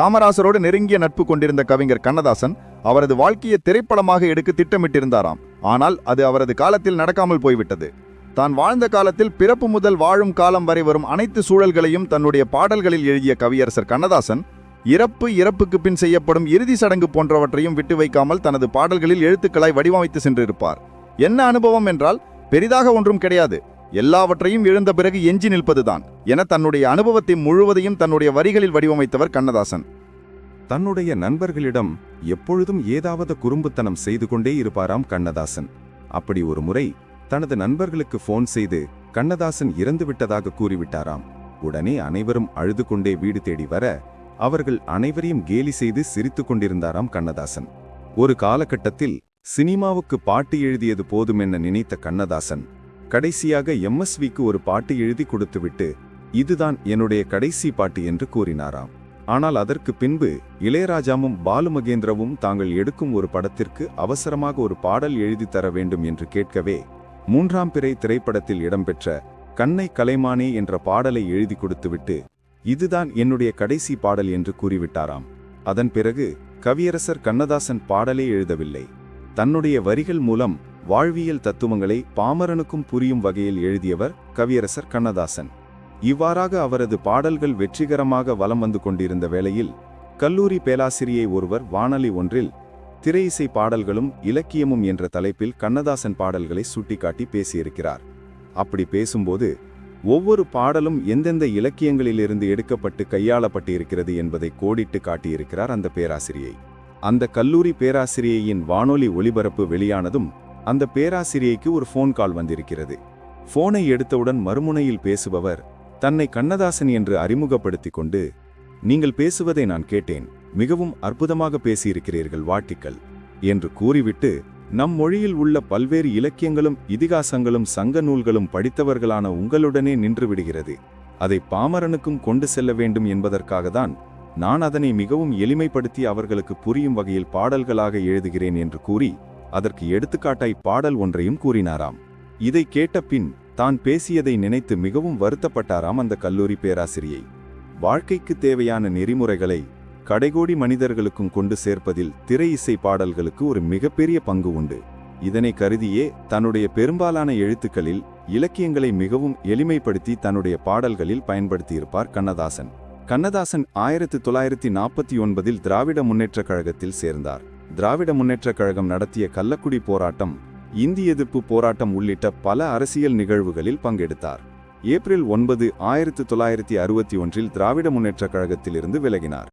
காமராசரோடு நெருங்கிய நட்பு கொண்டிருந்த கவிஞர் கண்ணதாசன் அவரது வாழ்க்கையை திரைப்படமாக எடுக்க திட்டமிட்டிருந்தாராம். ஆனால் அது அவரது காலத்தில் நடக்காமல் போய்விட்டது. தான் வாழ்ந்த காலத்தில் பிறப்பு முதல் வாழும் காலம் வரை வரும் அனைத்து சூழல்களையும் தன்னுடைய பாடல்களில் எழுதிய கவியரசர் கண்ணதாசன் இறப்பு இறப்புக்கு பின் செய்யப்படும் இறுதி சடங்கு போன்றவற்றையும் விட்டு வைக்காமல் தனது பாடல்களில் எழுத்துக்களாய் வடிவமைத்து சென்றிருப்பார். என்ன அனுபவம் என்றால் பெரிதாக ஒன்றும் கிடையாது. எல்லாவற்றையும் எழுந்த பிறகு எஞ்சி நிற்பதுதான் என தன்னுடைய அனுபவத்தை முழுவதையும் தன்னுடைய வரிகளில் வடிவமைத்தவர் கண்ணதாசன். தன்னுடைய நண்பர்களிடம் எப்பொழுதும் ஏதாவது குறும்புத்தனம் செய்து கொண்டே இருப்பாராம் கண்ணதாசன். அப்படி ஒரு முறை தனது நண்பர்களுக்கு ஃபோன் செய்து கண்ணதாசன் இறந்து விட்டதாக கூறிவிட்டாராம். உடனே அனைவரும் அழுது கொண்டே வீடு தேடி வர அவர்கள் அனைவரையும் கேலி செய்து சிரித்துக் கொண்டிருந்தாராம் கண்ணதாசன். ஒரு காலகட்டத்தில் சினிமாவுக்கு பாட்டு எழுதியது போதுமென நினைத்த கண்ணதாசன் கடைசியாக எம்எஸ்விக்கு ஒரு பாட்டு எழுதி கொடுத்துவிட்டு இதுதான் என்னுடைய கடைசி பாட்டு என்று கூறினாராம். ஆனால் அதற்கு பின்பு இளையராஜாவும் பாலுமகேந்திரவும் தாங்கள் எடுக்கும் ஒரு படத்திற்கு அவசரமாக ஒரு பாடல் எழுதி தர வேண்டும் என்று கேட்கவே மூன்றாம் பிறை திரைப்படத்தில் இடம்பெற்ற கண்ணை கலைமானே என்ற பாடலை எழுதி கொடுத்துவிட்டு இதுதான் என்னுடைய கடைசி பாடல் என்று கூறிவிட்டாராம். அதன் பிறகு கவியரசர் கண்ணதாசன் பாடலே எழுதவில்லை. தன்னுடைய வரிகள் மூலம் வாழ்வியல் தத்துவங்களை பாமரனுக்கும் புரியும் வகையில் எழுதியவர் கவியரசர் கண்ணதாசன். இவ்வாறாக அவரது பாடல்கள் வெற்றிகரமாக வலம் வந்து கொண்டிருந்த வேளையில் கல்லூரி பேலாசிரியை ஒருவர் வானொலி ஒன்றில் திரை இசை பாடல்களும் இலக்கியமும் என்ற தலைப்பில் கண்ணதாசன் பாடல்களை சுட்டிக்காட்டி பேசியிருக்கிறார். அப்படி பேசும்போது ஒவ்வொரு பாடலும் எந்தெந்த இலக்கியங்களிலிருந்து எடுக்கப்பட்டு கையாளப்பட்டு இருக்கிறது என்பதை கோடிட்டு காட்டியிருக்கிறார் அந்த பேராசிரியை. அந்த கல்லூரி பேராசிரியையின் வானொலி ஒலிபரப்பு வெளியானதும் அந்த பேராசிரியைக்கு ஒரு ஃபோன் கால் வந்திருக்கிறது. ஃபோனை எடுத்தவுடன் மறுமுனையில் பேசுபவர் தன்னை கண்ணதாசன் என்று அறிமுகப்படுத்திக் கொண்டு நீங்கள் பேசுவதை நான் கேட்டேன் மிகவும் அற்புதமாக பேசியிருக்கிறீர்கள் வாட்டிக்கள் என்று கூறிவிட்டு நம் மொழியில் உள்ள பல்வேறு இலக்கியங்களும் இதிகாசங்களும் சங்க நூல்களும் படித்தவர்களான உங்களுடனே நின்றுவிடுகிறது அதை பாமரனுக்கும் கொண்டு செல்ல வேண்டும் என்பதற்காகத்தான் நான் அதனை மிகவும் எளிமைப்படுத்தி அவர்களுக்கு புரியும் வகையில் பாடல்களாக எழுதுகிறேன் என்று கூறி அதற்கு எடுத்துக்காட்டாய் பாடல் ஒன்றையும் கூறினாராம். இதை கேட்ட பின் தான் பேசியதை நினைத்து மிகவும் வருத்தப்பட்டாராம் அந்த கல்லூரி பேராசிரியை. வாழ்க்கைக்கு தேவையான நெறிமுறைகளை கடைகோடி மனிதர்களுக்கும் கொண்டு சேர்ப்பதில் திரை இசை பாடல்களுக்கு ஒரு மிகப்பெரிய பங்கு உண்டு. இதனை கருதியே தன்னுடைய பெரும்பாலான எழுத்துக்களில் இலக்கியங்களை மிகவும் எளிமைப்படுத்தி தன்னுடைய பாடல்களில் பயன்படுத்தியிருப்பார் கண்ணதாசன். கண்ணதாசன் ஆயிரத்து தொள்ளாயிரத்தி நாற்பத்தி ஒன்பதில் திராவிட முன்னேற்றக் கழகத்தில் சேர்ந்தார். திராவிட முன்னேற்றக் கழகம் நடத்திய கள்ளக்குடி போராட்டம் இந்தி எதிர்ப்பு போராட்டம் உள்ளிட்ட பல அரசியல் நிகழ்வுகளில் பங்கெடுத்தார். ஏப்ரல் ஒன்பது ஆயிரத்து தொள்ளாயிரத்தி அறுபத்தி ஒன்றில் திராவிட முன்னேற்றக் கழகத்திலிருந்து விலகினார்.